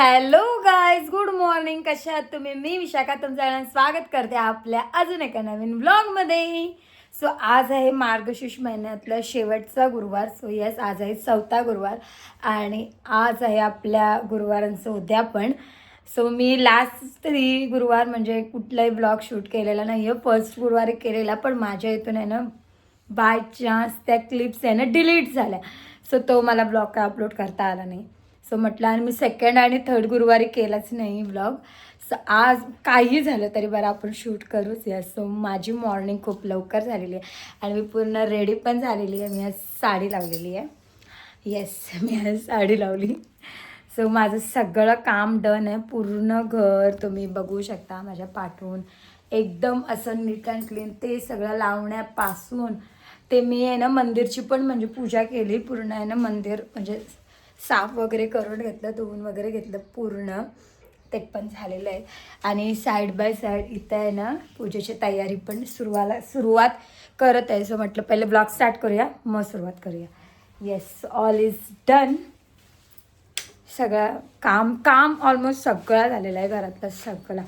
Hello guys good morning कशा आहात तुम्ही? मी विशाखा तुमचं स्वागत करते आपल्या अजून एका नवीन व्लॉगमध्ये सो आज आहे मार्गशीर्ष महिन्यातला शेवटचा गुरुवार. सो यस आज आहे चौथा गुरुवार. आणि आज आहे आपल्या गुरुवारांचं उद्यापन. सो मी लास्ट तरी गुरुवार म्हणजे कुठलाही ब्लॉग शूट केलेला नाही आहे फर्स्ट गुरुवारी केलेला पण माझ्या इथून आहे ना बाय चान्स त्या क्लिप्स आहे ना डिलीट झाल्या. सो तो मला ब्लॉग काय अपलोड करता आला नाही. सो म्हटलं आणि मी सेकंड आणि थर्ड गुरुवारी केलाच नाही ब्लॉग सो आज काही झालं तरी बरं आपण शूट करूच. या सो माझी मॉर्निंग खूप लवकर झालेली आहे. आणि मी पूर्ण रेडी पण झालेली आहे. मी आज साडी लावलेली आहे. येस मी आज साडी लावली. सो माझं सगळं काम डन आहे. पूर्ण घर तुम्ही बघू शकता माझ्या पाठवून. एकदम असं नीट अँड क्लीन ते सगळं लावण्यापासून ते मी आहे ना मंदिरची पण म्हणजे पूजा केली. पूर्ण आहे ना मंदिर. म्हणजे साफ वगैरे करून घेतलं धुवून वगैरे घेतलं पूर्ण. ते पण झालेलं आहे. आणि साईड बाय साईड इथं आहे ना पूजेची तयारी पण सुरुवाला सुरुवात करत आहे. सो म्हटलं पहिले ब्लॉग स्टार्ट करूया मग सुरुवात करूया. येस ऑल इज डन सगळं काम काम ऑलमोस्ट सगळं झालेलं आहे घरातलं सगळं.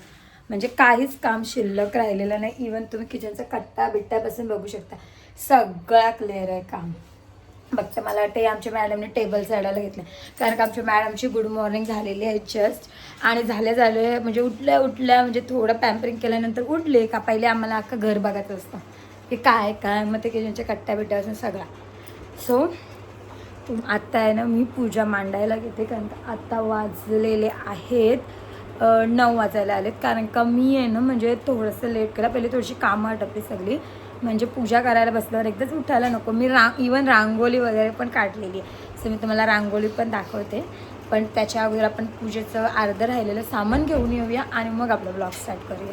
म्हणजे काहीच काम शिल्लक राहिलेलं नाही. इवन तुम्ही किचनचा कट्टा बिट्ट्यापासून बघू शकता. सगळा क्लिअर आहे काम. फक्त मला वाटते आमच्या मॅडमने टेबल चढायला घेतलं. कारण का आमच्या मॅडमची गुड मॉर्निंग झालेली आहे जस्ट आणि झाले झाले म्हणजे उठल्या उठल्या म्हणजे थोडं पॅम्परिंग केल्यानंतर उठले का पहिले आम्हाला अख्खं घर बघायचं असतं. की काय काय? मग ते किचनच्या कट्ट्या बिट्ट्या असं सगळा. सो तुम आत्ता आहे ना मी पूजा मांडायला घेते कारण का आत्ता वाजलेले आहेत नऊ वाजायला आलेत. कारण का मी आहे ना म्हणजे थोडंसं लेट केला. पहिले थोडीशी कामं आटपली सगळी. म्हणजे पूजा करायला बसल्यावर एकदाच उठायला नको. मी रा इवन रांगोळी वगैरे पण काढलेली आहे. सो मी तुम्हाला रांगोळी पण दाखवते. पण त्याच्या अगोदर आपण पूजेचं अर्धं राहिलेलं सामान घेऊन येऊया आणि मग आपला ब्लॉग स्टार्ट करूया.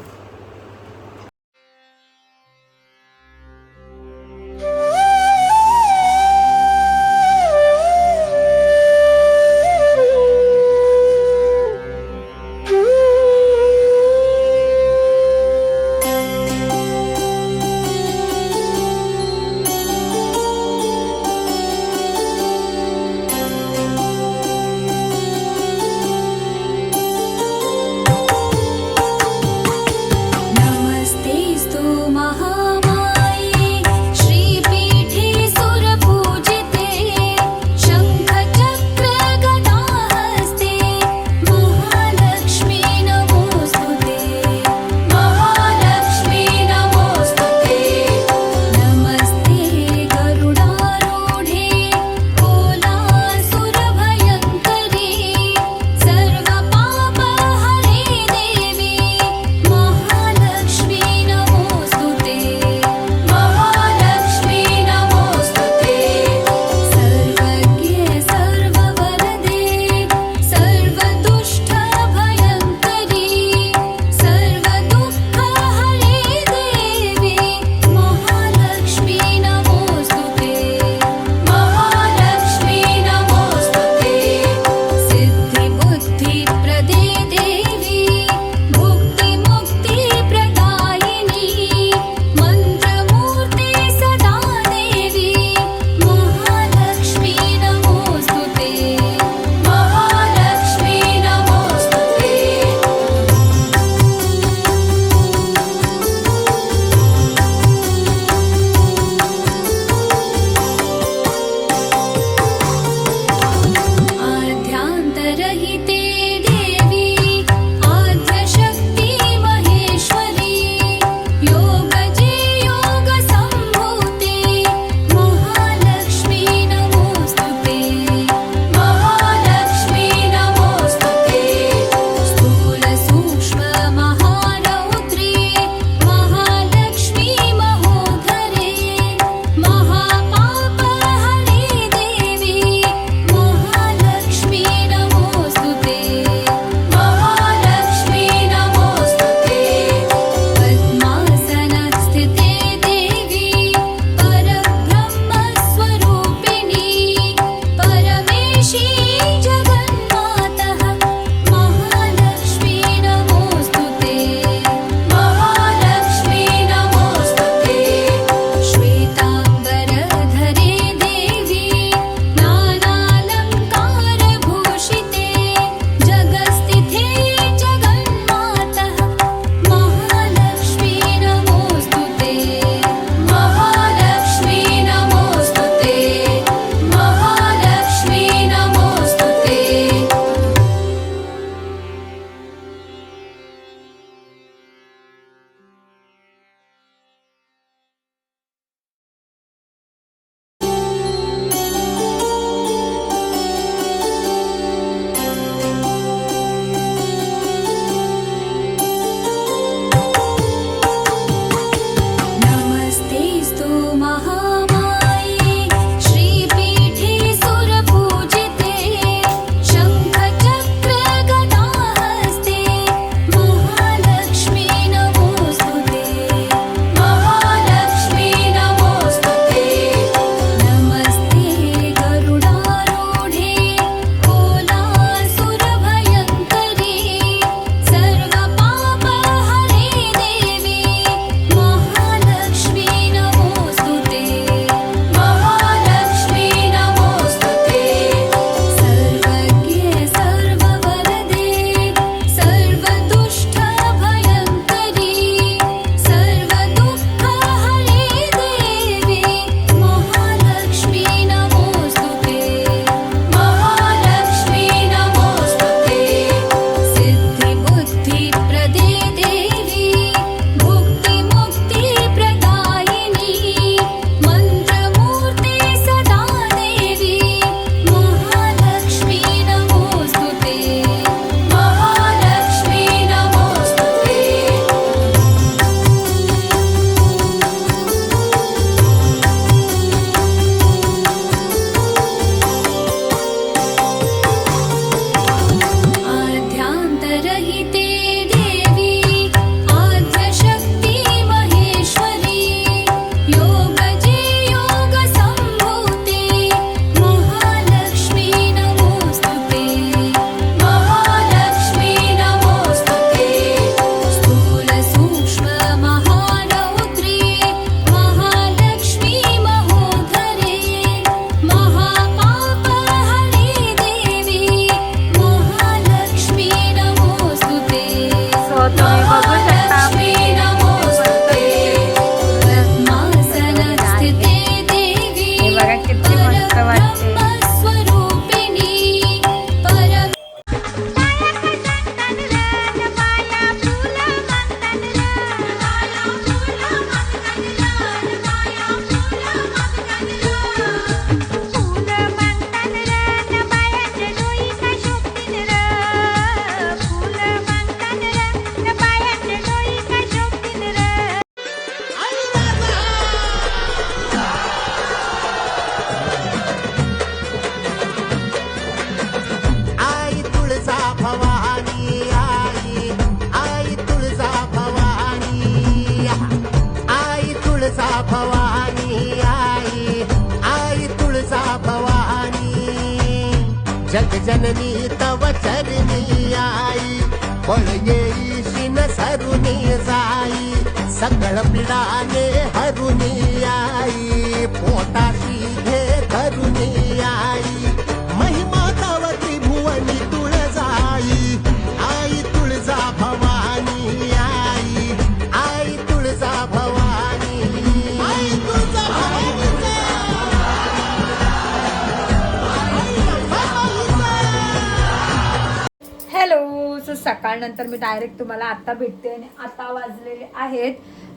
सकाळनंतर मी डायरेक्ट तुम्हाला आता भेटते आणि आता वाजलेले आहेत.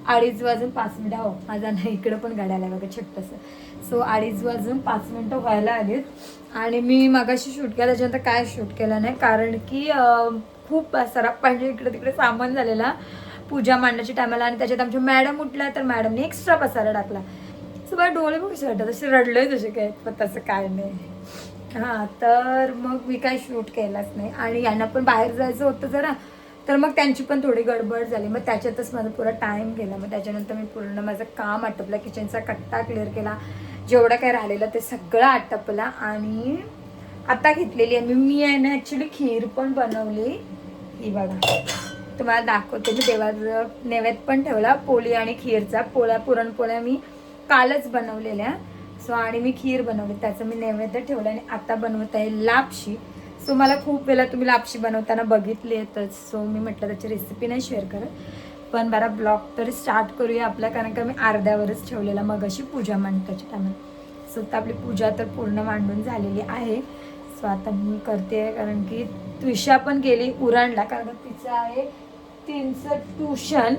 अडीच वाजून पाच मिनिटं. हो माझा नाही इकडं पण घड्याला आहे बघा छोटंसं. सो अडीच वाजून पाच मिनटं व्हायला आलीत. आणि मी मगाशी शूट केलं त्याच्यानंतर काय शूट केलं नाही कारण की खूप सारा म्हणजे इकडे तिकडे सामान झालेला पूजा मांडण्याच्या टायमाला आणि त्याच्यात आमच्या मॅडम उठल्या तर मॅडमने एक्स्ट्रा पसारा टाकला. सो बरं डोळे बघू शकतात तसे रडले तसे काय पण तसं काय नाही. हां तर मग मी काय शूट केलाच नाही. आणि यांना पण बाहेर जायचं होतं जरा तर मग त्यांची पण थोडी गडबड झाली. मग त्याच्यातच माझा पुरा टाईम गेला. मग त्याच्यानंतर मी पूर्ण माझं काम आटपलं किचनचा कट्टा क्लिअर केला. जेवढं काय राहिलेलं ते सगळं आटपलं. आणि आता घेतलेली आहे. मी मी आहे ना ॲक्च्युली खीर पण बनवली. ही बघा. तुम्हाला दाखवते. मी देवाचं नैवेद्य पण ठेवला. पोळी आणि खीरचा पोळ्या पुरणपोळ्या मी कालच बनवलेल्या. सो आणि मी खीर बनवली त्याचं मी नैवेद्य ठेवलं आणि आता बनवत आहे लापशी. सो मला खूप वेळा तुम्ही लापशी बनवताना बघितली आहेतच. सो मी म्हटलं त्याची रेसिपी नाही शेअर करत. पण बरा ब्लॉग तरी स्टार्ट करूया आपला कारण का मी अर्ध्यावरच ठेवलेला मग अशी पूजा मांडताची टायमात सो आता आपली पूजा तर पूर्ण मांडून झालेली आहे. सो आता मी करते कारण की त्विषा पण गेली उरणला कारण तिचं आहे तीनचं ट्युशन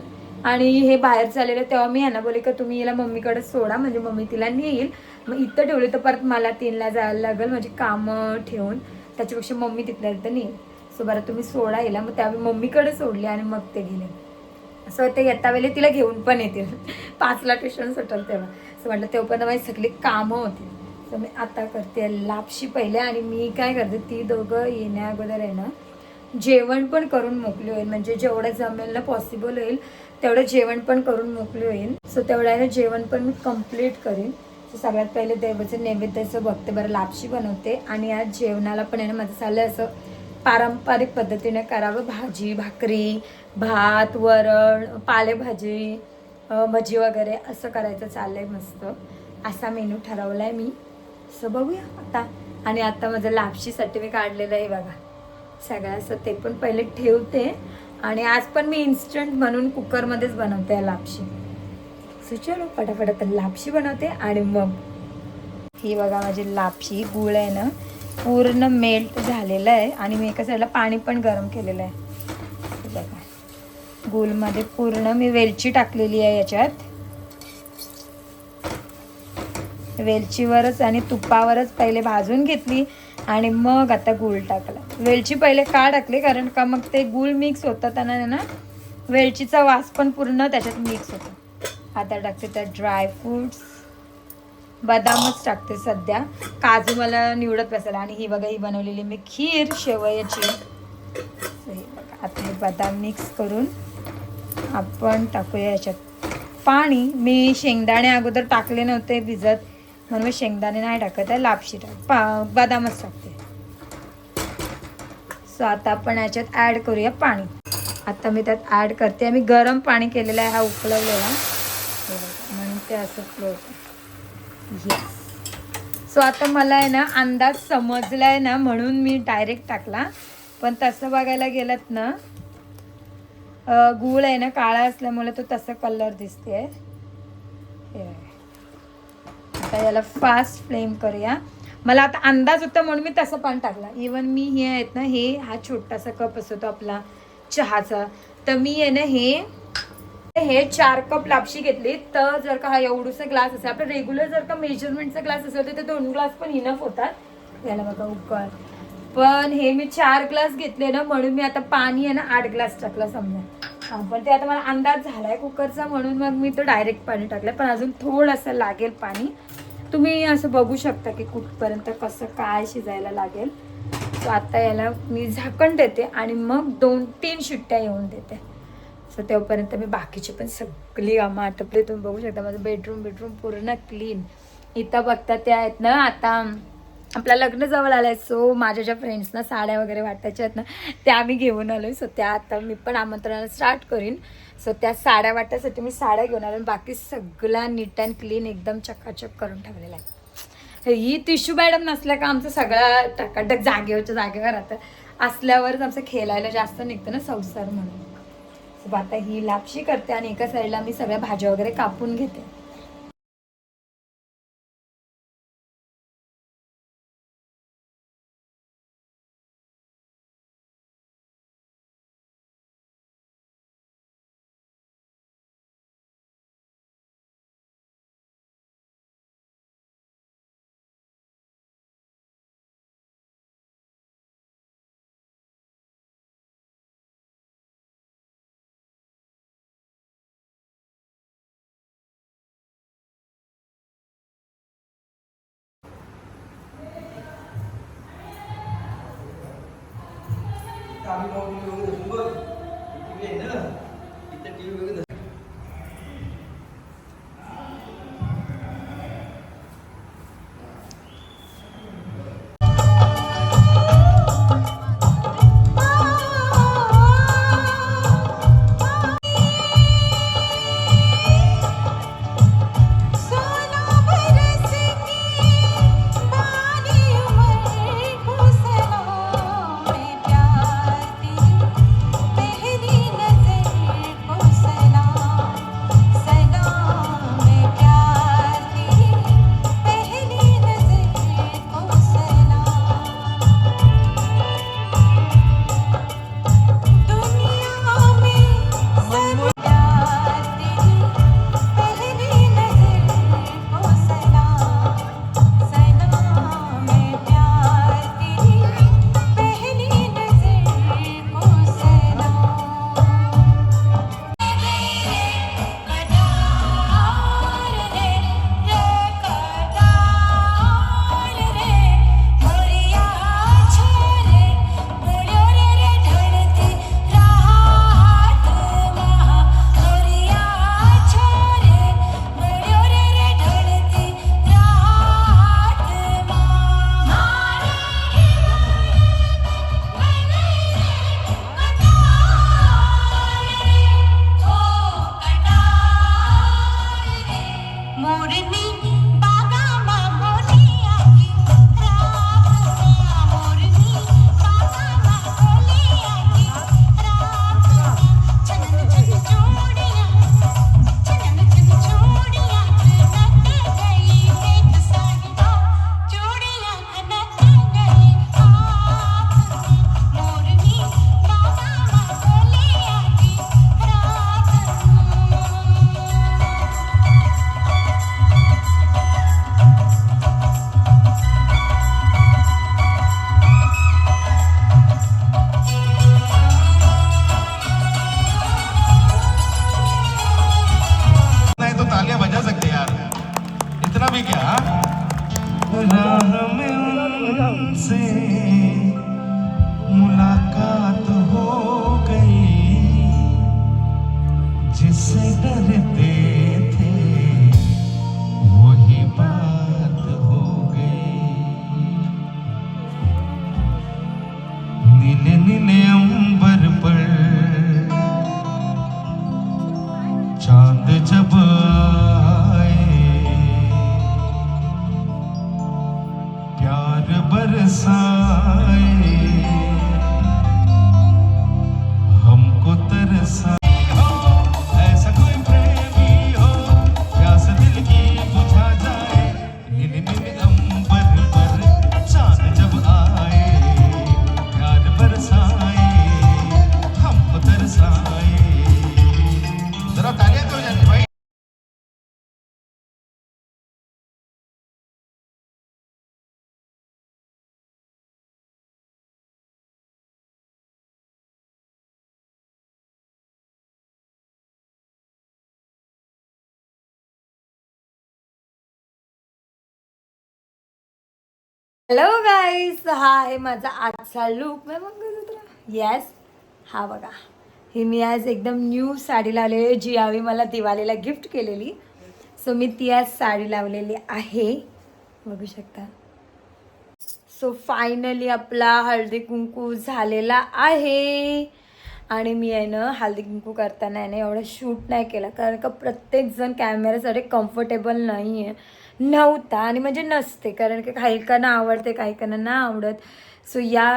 आणि हे बाहेर चाललेलं तेव्हा मी यांना बोले का तुम्ही याला मम्मीकडे सोडा म्हणजे मम्मी तिला नेईल. मग इथं ठेवली तर परत मला तीनला जायला लागेल म्हणजे कामं ठेवून. त्याच्यापेक्षा मम्मी तिथल्या तिथं नाही. सो बरं तुम्ही सोडा येला मग त्यावेळी मम्मीकडे सोडली आणि मग ते गेले. असं ते येता वेळेला तिला घेऊन पण येतील. पाचला ट्युशन सुटेल तेव्हा. असं म्हटलं तेव्हापर्यंत माझी सगळी कामं होती तर मी आता करते लापशी पहिले आणि मी काय करते ती दोघं येण्या अगोदर आहे ना जेवण पण करून मोकली होईल. म्हणजे जेवढं जमेल ना पॉसिबल होईल तेवढं जेवण पण करून मोकली होईल. सो तेवढ्याने जेवण पण मी कंप्लीट करेन. सगळ्यात पहिले देवाचं नैवेद्याचं बघते बरं लापशी बनवते आणि आज जेवणाला पण आहे ना माझं चाललं असं पारंपरिक पद्धतीने करावं भाजी भाकरी भात वरण पालेभाजी भजी वगैरे असं करायचं चाललंय मस्त. असा मेनू ठरवलाय मी. असं बघूया आता. आणि आता माझं लापशीसाठी मी काढलेलं आहे बघा. सगळं असं ते पण पहिले ठेवते. आणि आज पण मी इन्स्टंट म्हणून कुकरमध्येच बनवते लापशी. सो चलो पटापटात लापशी बनवते आणि मग ही बघा माझी लापशी गुळ आहे ना पूर्ण मेल्ट झालेलं आहे आणि मी एका साईडला पाणी पण गरम केलेलं आहे. बघा. गुलमध्ये पूर्ण मी वेलची टाकलेली आहे याच्यात. वेलचीवरच आणि तुपावरच पहिले भाजून घेतली आणि मग आता गूळ टाकला. वेलची पहिले का टाकली? कारण का मग ते गूळ मिक्स होतं त्यांना ना वेलचीचा वास पण पूर्ण त्याच्यात मिक्स होतो. आता टाकते त्यात ड्रायफ्रुट्स बदामच टाकते सध्या. काजू मला निवडत बसायला. आणि ही बघा ही बनवलेली मी खीर शेवयाची. बघा आता हे बदाम मिक्स करून आपण टाकूया याच्यात. पाणी. मी शेंगदाणे अगोदर टाकले नव्हते भिजत. म्हणून मी शेंगदाणे नाही टाकत आहे लापशी टाक पा बदामच टाकते. सो आता आपण याच्यात ॲड करूया पाणी. आता मी त्यात ॲड करते. मी गरम पाणी केलेलं आहे हा उकळवलेला. ते असं फ्लो येस सो आता मला आहे ना अंदाज समजला आहे ना म्हणून मी डायरेक्ट टाकला. पण तसं बघायला गेलात ना गूळ आहे ना काळा असल्यामुळे तो तसा कलर दिसते आता याला फास्ट फ्लेम करूया. मला आता अंदाज होता म्हणून मी तसं पण टाकला. इवन मी हे आहेत ना हे हा छोटासा कप असतो आपला चहाचा. तर मी आहे ना हे हे चार कप लापशी घेतली तर जर का हा एवढूसा ग्लास असेल आपला रेग्युलर जर का मेजरमेंटचा ग्लास असेल तर ते दोन ग्लास पण इनफ होतात. याला बघा उकळ. पण हे मी चार ग्लास घेतले ना म्हणून मी आता पाणी आहे ना आठ ग्लास टाकला समजा. हां पण ते आता मला अंदाज झालाय कुकरचा म्हणून मग मी तो डायरेक्ट पाणी टाकलं पण अजून थोडंसं लागेल पाणी. तुम्ही असं बघू शकता की कुठपर्यंत कसं काय शिजायला लागेल. सो आता याला मी झाकण देते आणि मग दोन तीन शिट्ट्या येऊन देते. सो तेव्हापर्यंत मी बाकीची पण सगळी कामं आटपली तुम्ही बघू शकता. माझं बेडरूम बेडरूम पूर्ण क्लीन इथं बघता त्या आहेत ना आता आपला लग्न जवळ आलं आहे सो माझ्या ज्या फ्रेंड्सना साड्या वगैरे वाटायच्या आहेत ना त्या आम्ही घेऊन आलो आहे सो त्या आता मी पण आमंत्रणाला स्टार्ट करीन. सो त्या साड्या वाटायसाठी मी साड्या घेऊन आलो आणि बाकी सगळा नीट अँड क्लीन एकदम चकाचक करून ठेवलेलं आहे. ही टिश्यू मॅडम नसल्या का आमचं सगळं टकाटक जागेवरच्या जागेवर राहतं असल्यावरच आमचं खेळायला जास्त निघतं ना संसार म्हणून. आता ही लापशी करते आणि एका साईडला मी सगळ्या भाज्या वगैरे कापून घेते. camino đi đường cũng bơi đi về nữa đi tới đi về hello गाईस हा आहे माझा आजचा लुक येस हा बघा. ही मी आज एकदम न्यू साडी लावलेली जी आम्ही मला दिवाळीला गिफ्ट केलेली. सो मी ती आज साडी लावलेली आहे. बघू शकता. सो फायनली आपला हळदी कुंकू झालेला आहे. आणि मी आहे ना हळदी कुंकू करताना आहे ना एवढं शूट नाही केला. कारण का प्रत्येकजण कॅमेऱ्यासाठी कम्फर्टेबल नाही आहे नव्हता आणि म्हणजे नसते कारण की काही काना आवडते काही काना नाही आवडत. सो या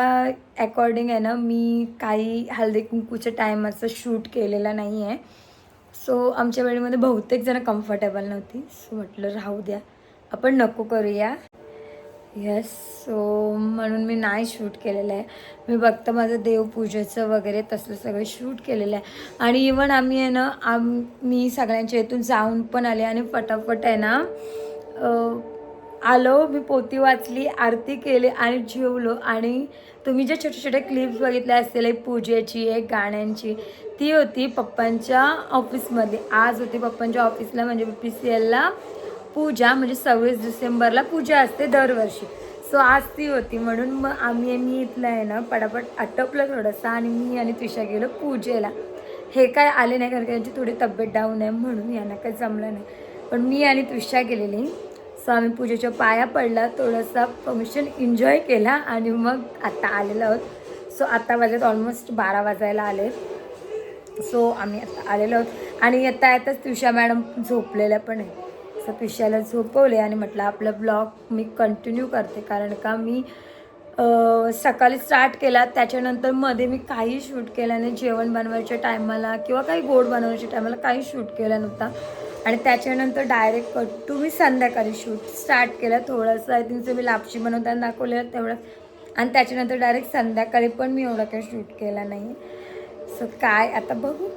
अकॉर्डिंग आहे ना मी काही हळदी कुंकूच्या टायमाचं शूट केलेला नाही आहे सो आमच्या वेळेमध्ये बहुतेक जण कम्फर्टेबल नव्हती. सो म्हटलं राहू द्या. आपण नको करूया. येस सो म्हणून मी नाही शूट केलेलं आहे. मी बघतं माझं देवपूजेचं वगैरे तसलं सगळं शूट केलेलं आहे. आणि इवन आम्ही आहे ना आम मी सगळ्यांच्या इथून जाऊन पण आले आणि फटाफट आहे ना आलो मी पोती वाचली आरती केली आणि जेवलो. आणि तुम्ही जे छोटे छोटे क्लिप्स बघितले असतील एक पूजेची एक गाण्यांची ती होती पप्पांच्या ऑफिसमध्ये आज होती पप्पांच्या ऑफिसला म्हणजे पी सी एलला पूजा म्हणजे सव्वीस डिसेंबरला पूजा असते दरवर्षी. सो आज ती होती. म्हणून मग आम्ही मी इथलं आहे ना पटापट आटपलं थोडंसं आणि मी आणि तुषा गेलो पूजेला. हे काय आले नाही कारण का यांची थोडी तब्येत डाऊन आहे म्हणून यांना काही जमलं नाही. पण मी आणि तुषा गेलेली. सो आम्ही पूजेच्या पाया पडला थोडासा फंक्शन एन्जॉय केला आणि मग आत्ता आलेलो आहोत. सो आत्ता वाजत ऑलमोस्ट बारा वाजायला आले सो आम्ही आता आलेलो आहोत. आणि येता येताच तुषा मॅडम झोपलेल्या पण आहे सो तुषाला झोपवले आणि म्हटलं आपलं ब्लॉग मी कंटिन्यू करते. कारण का मी सकाळी स्टार्ट केला त्याच्यानंतरमध्ये मी काही शूट केलं नाही. जेवण बनवायच्या टायमाला किंवा काही गोड बनवायच्या टायमाला काही शूट केला नव्हता. आणि त्याच्यानंतर डायरेक्ट कट टू मी संध्याकाळी शूट स्टार्ट केलं थोडंसं आय थिंक मी लापशी बनवताना दाखवलेलं तेवढं. आणि त्याच्यानंतर डायरेक्ट संध्याकाळी पण मी एवढा काही शूट केला नाही. सो काय आता बघू.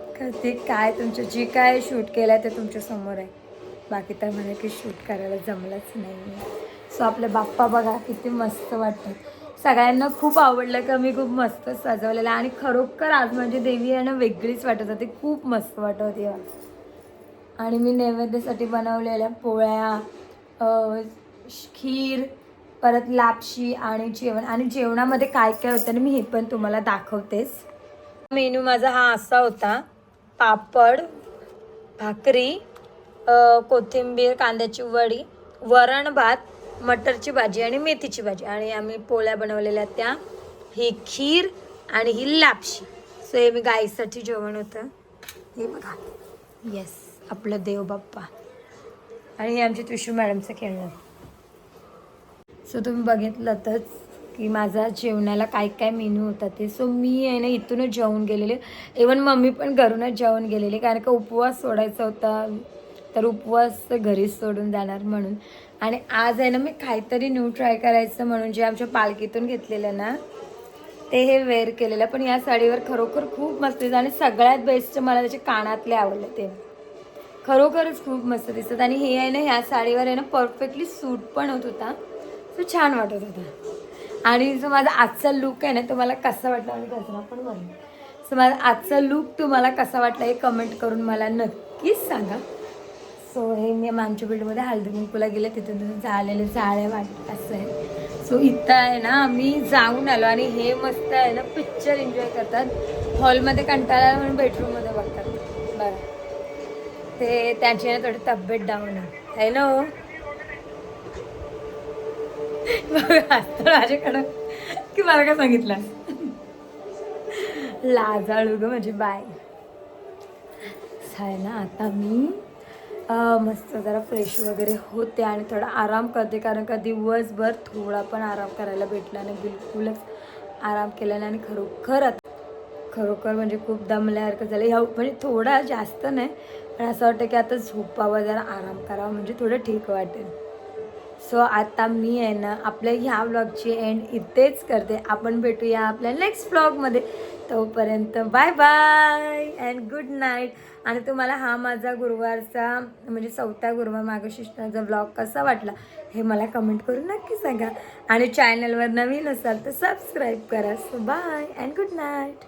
ते काय तुमचं जे काय शूट केलं आहे ते तुमच्यासमोर आहे. बाकी तर म्हणे की शूट करायला जमलंच नाही सो आपले बाप्पा बघा किती मस्त वाटतात. सगळ्यांना खूप आवडलं का मी खूप मस्त सजवलेलं. आहे आणि खरोखर आज म्हणजे देवी आहे ना वेगळीच वाटत होती. खूप मस्त वाटत होती. आणि मी नैवेद्यासाठी बनवलेल्या पोळ्या खीर परत लापशी आणि जेवण. आणि जेवणामध्ये काय काय होतं आणि मी हे पण तुम्हाला दाखवतेच. मेनू माझा हा असा होता. पापड भाकरी कोथिंबीर कांद्याची वडी वरण भात मटरची भाजी आणि मेथीची भाजी. आणि आम्ही पोळ्या बनवलेल्या त्या. ही खीर आणि ही लापशी. सो हे मी गाईसाठी जेवण होतं. हे बघा. येस आपलं देव बाप्पा. आणि हे आमच्या त्रिशू मॅडमचं खेळणं. सो तुम्ही बघितलंतच की माझा जेवणाला काय काय मेनू होता ते. सो मी आहे ना इथूनच जेवून गेलेले. इवन मम्मी पण घरूनच जेवून गेलेले. कारण का उपवास सोडायचा होता. तर उपवास घरीच सोडून जाणार म्हणून. आणि आज आहे ना मी काहीतरी न्यू ट्राय करायचं म्हणून जे आमच्या पालखीतून घेतलेलं ना ते हे वेअर केलेलं. पण या साडीवर खरोखर खूप मस्त आणि सगळ्यात बेस्ट मला त्याचे कानातले आवडले ते. खरोखरच खूप मस्त दिसतात. आणि हे आहे ना ह्या साडीवर आहे ना परफेक्टली सूट पण होत होता. सो छान वाटत होता. आणि जो माझा आजचा लुक आहे ना तो मला कसा वाटला आणि कचरा पण बनला सो माझा आजचा लुक तुम्हाला कसा वाटला हे कमेंट करून मला नक्कीच सांगा. सो हे मी आमच्या बिल्डमध्ये हळदी कुंकूला गेले तिथून झालेले जाळे वाट असं आहे. सो इथं आहे ना आम्ही जाऊन आलो आणि हे मस्त आहे ना पिक्चर एन्जॉय करतात. हॉलमध्ये कंटाळा आला म्हणून बेडरूममध्ये बघतात. ते त्यांची ना थोडी तब्येत डाऊन आहे. हॅलो माझ्याकडं. की मला काय सांगितलं लाजाळू ग माझी बाय आहे ना आता मी मस्त जरा फ्रेश वगैरे होते आणि थोडा आराम करते कारण का दिवसभर थोडा पण आराम करायला भेटला नाही बिलकुलच आराम केला नाही आणि खरोखर खरोखर म्हणजे खूप दमल्यासारखं झालं ह्या म्हणजे थोडा जास्त नाही पण असं वाटतं की आता झोपावं जरा आराम करावा म्हणजे थोडं ठीक वाटेल. सो आता मी आहे ना आपल्या ह्या ब्लॉगची एंड इथेच करते. आपण भेटूया आपल्या नेक्स्ट ब्लॉगमध्ये तोपर्यंत bye bye and good night आणि तुम्हाला हा माझा गुरुवारचा म्हणजे चौथा गुरुवार मार्गशीर्षाचा ब्लॉग कसा वाटला हे मला कमेंट करून नक्की सांगा. आणि चॅनलवर नवीन असाल तर सबस्क्राईब करा. So bye and good night